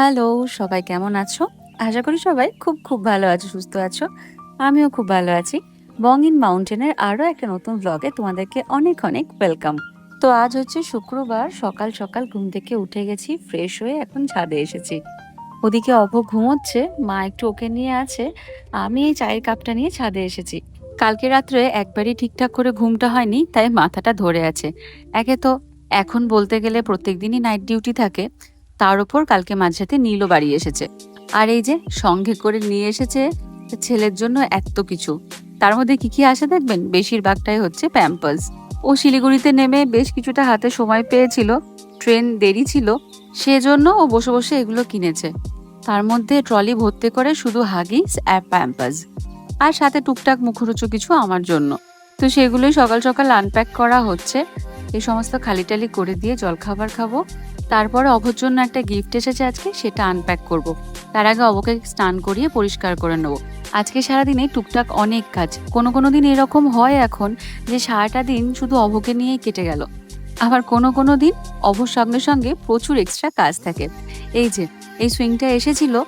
Hello, সবাই কেমন আছো? আশা করি সবাই খুব খুব ভালো আছো, সুস্থ আছো। আমিও খুব ভালো আছি। বং ইন মাউন্টেনের আরও একটা নতুন ব্লগে তোমাদেরকে অনেক অনেক ওয়েলকাম তো আজ হচ্ছে শুক্রবার, সকাল সকাল ঘুম থেকে উঠে গেছি ফ্রেশ হয়ে এখন ছাদে এসেছি। ওদিকে অভ ঘুমোচ্ছে, মা একটু ওকে নিয়ে আছে, আমি এই চায়ের কাপটা নিয়ে ছাদে এসেছি। কালকে রাত্রে একবারই ঠিকঠাক করে ঘুমটা হয়নি, তাই মাথাটা ধরে আছে। একে তো এখন বলতে গেলে প্রত্যেকদিনই নাইট ডিউটি থাকে। তার উপর কালকে মাঝরাতে নীলও বাড়ি এসেছে। আর এই যে সঙ্গে করে নিয়ে এসেছে ছেলের জন্য এত কিছু। তার মধ্যে কি কি আসে দেখবেন? বেশিরভাগটাই হচ্ছে প্যাম্পার্স ও শিলিগুড়িতে নেমে বেশ কিছুটা হাতে সময় পেয়েছিল ট্রেন দেরি ছিল, সেজন্য ও বসে বসে এগুলো কিনেছে। তার মধ্যে ট্রলি ভর্তি করে শুধু হাগিস আর প্যাম্পার্স আর সাথে টুকটাক মুখরোচো কিছু আমার জন্য। তো সেগুলোই সকাল সকাল আনপ্যাক করা হচ্ছে। এই সমস্ত খালি টালি করে দিয়ে জলখাবার খাব। তারপরে অভর জন্য একটা গিফট এসেছে আজকে, সেটা আনপ্যাক করব। তার আগে অবকে স্নান করিয়ে পরিষ্কার করে নেব। আজকে সারাদিনে টুকটাক অনেক কাজ। কোনো কোনো দিন এরকম হয় এখন যে সারাটা দিন শুধু অভকে নিয়েই কেটে গেল। আবার কোনো কোনো দিন অভর সঙ্গে সঙ্গে প্রচুর এক্সট্রা কাজ থাকে। এই যে, এই সুইংটা এসেছিল,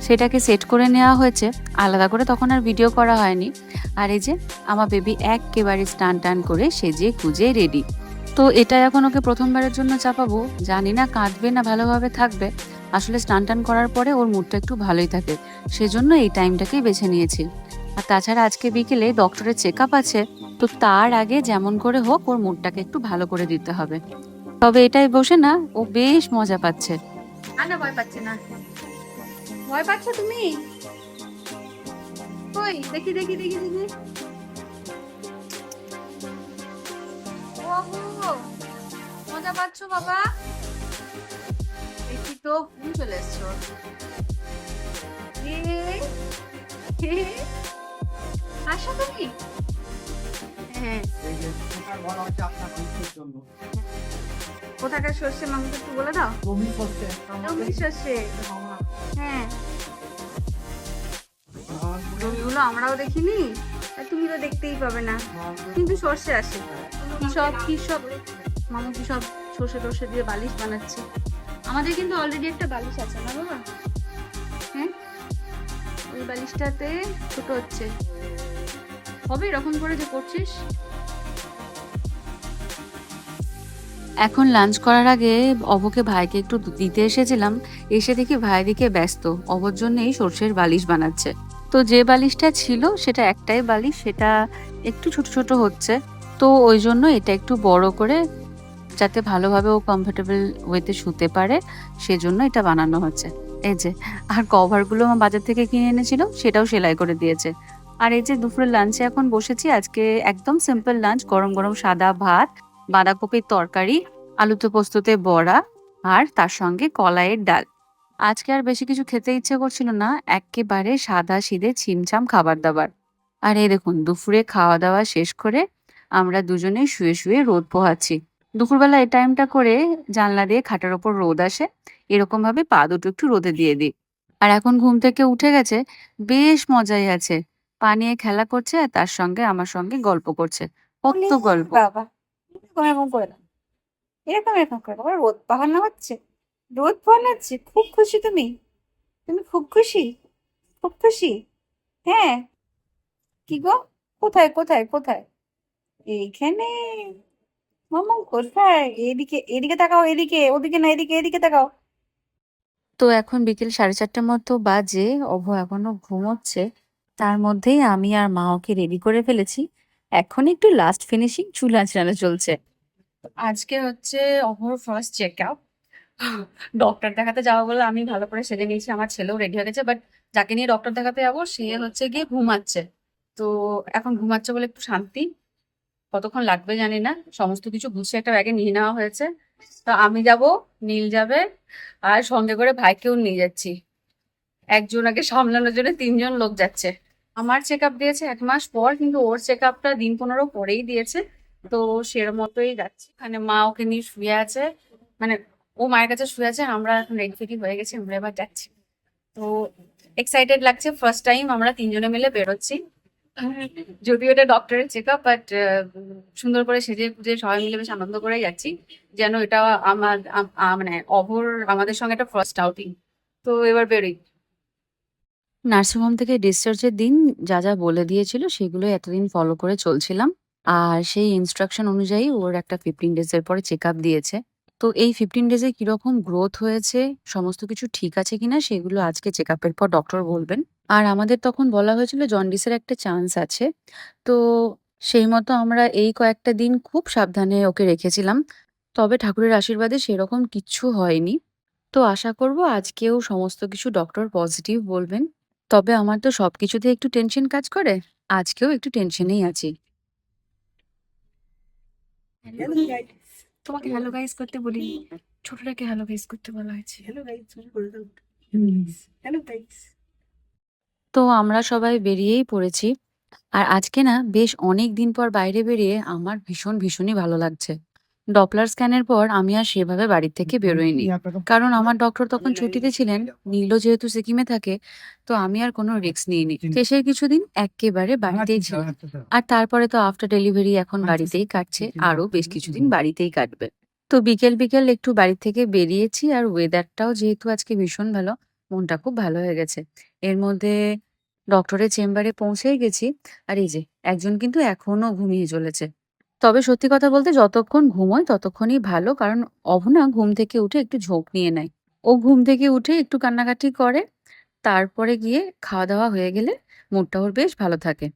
সেটাকে সেট করে নেওয়া হয়েছে। আলাদা করে তখন আর ভিডিও করা হয়নি। আর এই যে, আমার বেবি একেবারে স্টান টান করে সেজে খুঁজে রেডি তো এটা এখন ওকে প্রথমবারের জন্য চাপাবো। জানি না কাঁদবে না ভালোভাবে থাকবে। আসলে স্নান টান করার পরে ওর মুডটা একটু ভালোই থাকে। সেজন্য এই টাইমটাকেই বেছে নিয়েছি। আর তাছাড়া আজকে বিকেলে ডক্টরের চেক আছে। তো তার আগে যেমন করে হোক ওর মুডটাকে একটু ভালো করে দিতে হবে। তবে এটাই বসে না, ও বেশ মজা পাচ্ছে। আনা ভয় পাচ্ছে না। ভয় পাচ্ছ তুমি? দেখি দেখি দেখি দেখি। পাচ্ছ বাবা? দেখি তো তুমি চলে এসছো। আসো তুমি। হ্যাঁ। কোথাকার সর্ষে মাংস একটু বলে দাও। সর্ষে হ্যাঁ। জমিগুলো আমরাও দেখিনি আর তুমি তো দেখতেই পাবে না। কিন্তু সর্ষে আসে। কি সব কি সব মামা কি সব সর্ষে টর্ষে দিয়ে বালিশ বানাচ্ছে। আমাদের কিন্তু অলরেডি একটা বালিশ আছে, না বাবা? হ্যাঁ? ওই বালিশটাতে ছোট হচ্ছে। হবে এরকম করে যে করছিস? এখন লাঞ্চ করার আগে অবকে ভাইকে একটু দিতে এসেছিলাম। এসে দেখি ভাই দিকে ব্যস্ত। অবর জন্যই সর্ষের বালিশ বানাচ্ছে। তো যে বালিশটা ছিল, সেটা একটাই বালিশ, সেটা একটু ছোট ছোট হচ্ছে। তো ওই জন্য এটা একটু বড় করে যাতে ভালোভাবে ও কমফোর্টেবল ওয়েতে শুতে পারে, সেজন্য এটা বানানো হচ্ছে। এই যে, আর কভারগুলো আমার বাজার থেকে কিনে এনেছিল, সেটাও সেলাই করে দিয়েছে। আর এই যে দুপুরের লাঞ্চে এখন বসেছি, আজকে একদম সিম্পল লাঞ্চ গরম গরম সাদা ভাত, বাঁধাকপির তরকারি আলুতে পোস্ততে বড়া, আর তার সঙ্গে কলাইয়ের ডাল। আজকে আর বেশি কিছু খেতে ইচ্ছে করছিল না, একেবারে সাদা সিধে ছিমছাম খাবার দাবার। আর এই দেখুন, দুপুরে খাওয়া দাওয়া শেষ করে আমরা দুজনে শুয়ে শুয়ে রোদ পোহাচ্ছি। দুপুরবেলা এই টাইমটা করে জানলা দিয়ে খাটের ওপর রোদ আসে। এরকম ভাবে পা দুটো একটু রোদে দিয়ে দিই। আর এখন ঘুম থেকে উঠে গেছে বেশ মজাই আছে। পা নিয়ে খেলা করছে আর তার সঙ্গে আমার সঙ্গে গল্প করছে। কত গল্প। বাবা এরকম এরকম করে দাও এরকম এরকম করে দাও রোদ পাহানো হচ্ছে। রোদ পাহানো হচ্ছে খুব খুশি তুমি। তুমি খুব খুশি? খুব খুশি? হ্যাঁ। কি গো? কোথায় কোথায় কোথায়? এইখানে। মামা কোথায়? এদিকে এদিকে তাকাও, এদিকে, ওদিকে না, এদিকে এদিকে তাকাও। তো এখন বিকেল সাড়ে চারটার মতো বাজে, অভ এখনও ঘুমোচ্ছে। তার মধ্যেই আমি আর মা ওকে রেডি করে ফেলেছি। এখন একটু লাস্ট ফিনিশিং চুল আঁচড়ানো চলছে। আজকে হচ্ছে অহর ফার্স্ট চেক আপ ডক্টর দেখাতে যাওয়া বলে আমি ভালো করে সেজে নিয়েছি, আমার ছেলেও রেডি হয়ে গেছে বাট যাকে নিয়ে ডক্টর দেখাতে যাব, সে হচ্ছে গিয়ে ঘুমাচ্ছে। তো এখন ঘুমাচ্ছে বলে একটু শান্তি। কতক্ষণ লাগবে জানি না। সমস্ত কিছু গুছিয়ে একটা ব্যাগে নিয়ে নেওয়া হয়েছে। তো আমি যাব, নীল যাবে, আর সঙ্গে করে ভাইকেও নিয়ে যাচ্ছি। একজনকে সামলানোর জন্য তিনজন লোক যাচ্ছে। আমার চেক আপ দিয়েছে এক মাস পর, কিন্তু ওর চেক আপটা দিন পনেরো পরেই দিয়েছে। তো সেরম মতোই যাচ্ছি। মানে মা ওকে নিয়ে শুয়ে আছে। মানে ও মায়ের কাছে শুয়ে আছে, আমরা এখন রেডি ফেডি হয়ে গেছি, আমরা এবার যাচ্ছি। তো এক্সাইটেড লাগছে। ফার্স্ট টাইম আমরা তিনজনে মিলে বেরোচ্ছি। যদিও এটা ডক্টরের চেক আপ বাট সুন্দর করে সেজে গুজে সবাই মিলে বেশ আনন্দ করে যাচ্ছি যেন এটা আমার মানে অভর আমাদের সঙ্গে একটা ফার্স্ট আউটিং তো এবার বেরোই নার্সিংহোম থেকে ডিসচার্জের দিন যা, যা বলে দিয়েছিল সেগুলোই এতদিন ফলো করে চলছিলাম। আর সেই ইনস্ট্রাকশন অনুযায়ী ওর একটা 15 ডেজ এর পরে চেকআপ দিয়েছে। তো এই 15 ডেজ কীরকম গ্রোথ হয়েছে, সমস্ত কিছু ঠিক আছে কিনা সেগুলো আজকে চেকআপের পর ডক্টর বলবেন। আর আমাদের তখন বলা হয়েছিল জন্ডিসের একটা চান্স আছে। তো সেই মতো আমরা এই কয়েকটা দিন খুব সাবধানে ওকে রেখেছিলাম। তবে ঠাকুরের আশীর্বাদে সেরকম কিচ্ছু হয়নি। তো আশা করব আজকেও সমস্ত কিছু ডক্টর পজিটিভ বলবেন। তবে আমার তো সবকিছুতে একটু টেনশন কাজ করে। আজকেও একটু টেনশনেই আছি। তোমাকে হ্যালো গাইস করতে বলিনি ছোটটাকে হ্যালো গাইস করতে বলা হয়েছে হ্যালো গাইস করে দাও হ্যালো গাইস তো আমরা সবাই বেরিয়েই পড়েছি। আর আজকে না বেশ অনেকদিন পর বাইরে বেরিয়ে আমার ভীষণ, ভীষণই ভালো লাগছে। ডপলার স্ক্যানের পর আমি আর সেভাবে বাড়ি থেকে বেরোইনি। কারণ আমার ডক্টর তখন ছুটিতে ছিলেন। নীলও যেহেতু সিকিমে থাকে, তো আমি আর কোনো রিস্ক নিইনি। শেষের কিছুদিন এক্কেবারে বাড়িতেই ছিলাম। আর তারপরে তো আফটার ডেলিভারি এখন বাড়িতেই কাটছে। আরও বেশ কিছুদিন বাড়িতেই কাটবে। তো বিকেল, বিকেল একটু বাড়ি থেকে বেরিয়েছি আর ওয়েদারটাও যেহেতু আজকে ভীষণ ভালো, মনটা খুব ভালো হয়ে গেছে। এর মধ্যে ডক্টরের চেম্বারে পৌঁছেই গেছি। আর এই যে একজন কিন্তু এখনও ঘুমিয়ে চলেছে। তবে সত্যি কথা বলতে যতক্ষণ ঘুমোয় ততক্ষণই ভালো। কারণ অভ না ঘুম থেকে উঠে একটু ঝোঁক নিয়ে নেয়। ও ঘুম থেকে উঠে একটু কান্নাকাটি করে। তারপরে গিয়ে খাওয়া-দাওয়া হয়ে গেলে মুডটা ওর বেশ ভালো থাকে।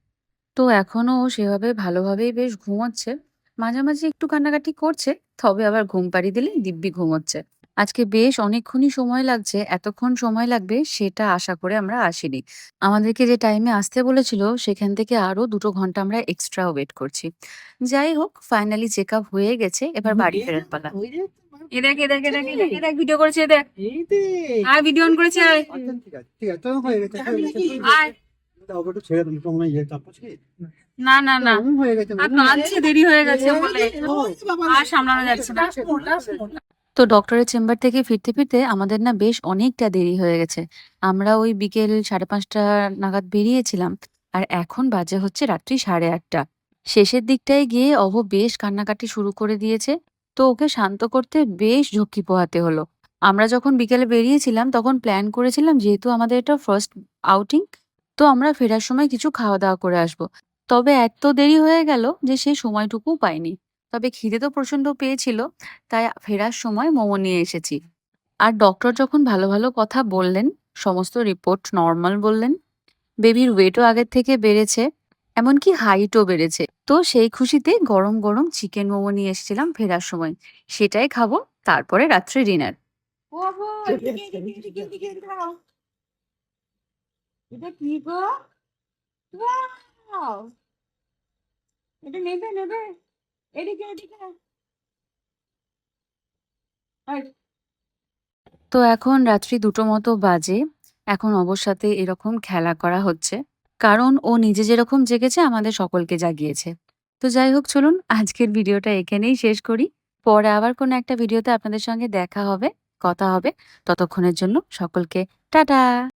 তো এখনও ও সেভাবে ভালোভাবেই বেশ ঘুমোচ্ছে। মাঝে, মাঝে একটু কান্নাকাটি করছে। তবে আবার ঘুম পাড়ি দিলে দিব্যি ঘুমোচ্ছে। আজকে বেশ অনেকক্ষণই সময় লাগছে। এতক্ষণ সময় লাগবে সেটা আশা করে আমরা আসিনি। আমাদেরকে যে টাইমে আসতে বলেছিল সেখান থেকে আরও দুটো ঘণ্টা আমরা এক্সট্রা ওয়েট করছি। যাই হোক ফাইনালি চেক আপ হয়ে গেছে। এবার বাড়ি ফেরার পালা। এ দেখ এ দেখ এ দেখ এ দেখ এ দেখ ভিডিও করেছে এ দেখ আয় ভিডিও অন করেছে আয় আয় মনে কি না না না হয়ে গেছে আর দেরি হয়ে গেছে বলে আর সামলানো যাচ্ছে না তো ডক্টরের চেম্বার থেকে ফিরতে, ফিরতে আমাদের না বেশ অনেকটা দেরি হয়ে গেছে। আমরা ওই বিকেল ৫:৩০ নাগাদ বেরিয়েছিলাম। আর এখন বাজে হচ্ছে রাত্রি ৮:৩০ শেষের দিকটায় গিয়ে অভ বেশ কান্নাকাটি শুরু করে দিয়েছে। তো ওকে শান্ত করতে বেশ ঝক্কি পোহাতে হলো। আমরা যখন বিকেলে বেরিয়েছিলাম তখন প্ল্যান করেছিলাম যেহেতু আমাদের এটা ফার্স্ট আউটিং তো আমরা ফেরার সময় কিছু খাওয়া-দাওয়া করে আসব। তবে এত দেরি হয়ে গেল যে সেই সময়টুকুও পাইনি। তবে খিদে তো প্রচণ্ড পেয়েছিল। তাই ফেরার সময় মোমো নিয়ে এসেছি। আর ডক্টর যখন ভালো, ভালো কথা বললেন, সমস্ত রিপোর্ট নর্মাল বললেন। বেবির ওয়েটও আগের থেকে বেড়েছে। এমনকি হাইটও বেড়েছে। তো সেই খুশিতে গরম, গরম চিকেন মোমো নিয়ে এসেছিলাম ফেরার সময়। সেটাই খাব। তারপরে রাত্রে ডিনার। এটা কি গো এটা নেবে নেবে তো এখন রাত্রি দুটো মতো বাজে। এখন অবর সাথে এরকম খেলা করা হচ্ছে। কারণ ও নিজে যেরকম জেগেছে আমাদের সকলকে জাগিয়েছে। তো যাই হোক চলুন আজকের ভিডিওটা এখানেই শেষ করি। পরে আবার কোনো একটা ভিডিওতে আপনাদের সঙ্গে দেখা হবে, কথা হবে। ততক্ষণের জন্য সকলকে টাটা।